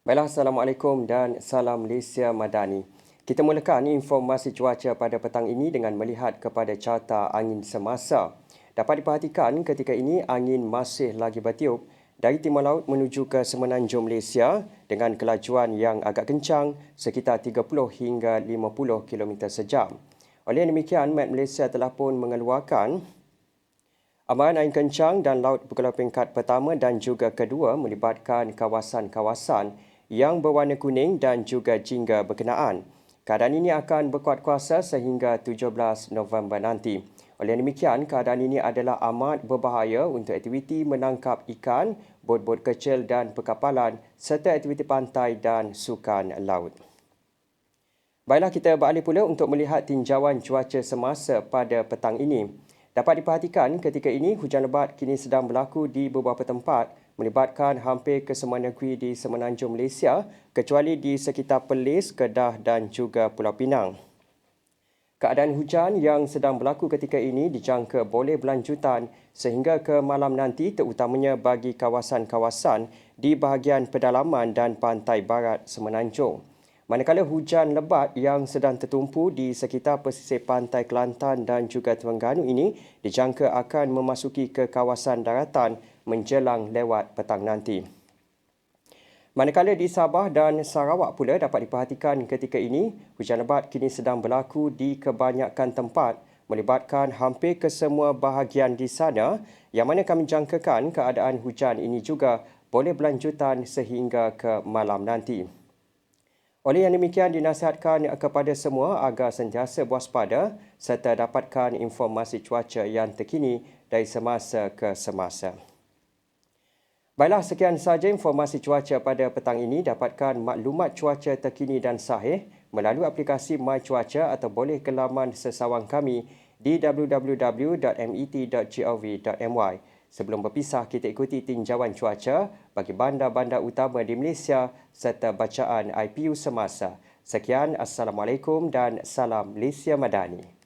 Baiklah, Assalamualaikum dan salam Malaysia Madani. Kita mulakan informasi cuaca pada petang ini dengan melihat kepada carta angin semasa. Dapat diperhatikan ketika ini angin masih lagi bertiup dari timur laut menuju ke semenanjung Malaysia dengan kelajuan yang agak kencang sekitar 30 hingga 50 km sejam. Oleh demikian, Met Malaysia telah pun mengeluarkan Amaran angin kencang dan laut bergelar peringkat pertama dan juga kedua melibatkan kawasan-kawasan yang berwarna kuning dan juga jingga berkenaan. Keadaan ini akan berkuat kuasa sehingga 17 November nanti. Oleh demikian, keadaan ini adalah amat berbahaya untuk aktiviti menangkap ikan, bot-bot kecil dan perkapalan serta aktiviti pantai dan sukan laut. Baiklah kita beralih pula untuk melihat tinjauan cuaca semasa pada petang ini. Dapat diperhatikan ketika ini hujan lebat kini sedang berlaku di beberapa tempat melibatkan hampir ke semua negeri di semenanjung Malaysia kecuali di sekitar Perlis, Kedah dan juga Pulau Pinang. Keadaan hujan yang sedang berlaku ketika ini dijangka boleh berlanjutan sehingga ke malam nanti terutamanya bagi kawasan-kawasan di bahagian pedalaman dan pantai barat semenanjung. Manakala hujan lebat yang sedang tertumpu di sekitar pesisir pantai Kelantan dan juga Terengganu ini dijangka akan memasuki ke kawasan daratan menjelang lewat petang nanti. Manakala di Sabah dan Sarawak pula dapat diperhatikan ketika ini, hujan lebat kini sedang berlaku di kebanyakan tempat melibatkan hampir ke semua bahagian di sana yang mana kami jangkakan keadaan hujan ini juga boleh berlanjutan sehingga ke malam nanti. Oleh yang demikian dinasihatkan kepada semua agar sentiasa waspada serta dapatkan informasi cuaca yang terkini dari semasa ke semasa. Baiklah, sekian sahaja informasi cuaca pada petang ini. Dapatkan maklumat cuaca terkini dan sahih melalui aplikasi My Cuaca atau boleh ke laman sesawang kami di www.met.gov.my. Sebelum berpisah, kita ikuti tinjauan cuaca bagi bandar-bandar utama di Malaysia serta bacaan IPU semasa. Sekian, Assalamualaikum dan salam Malaysia Madani.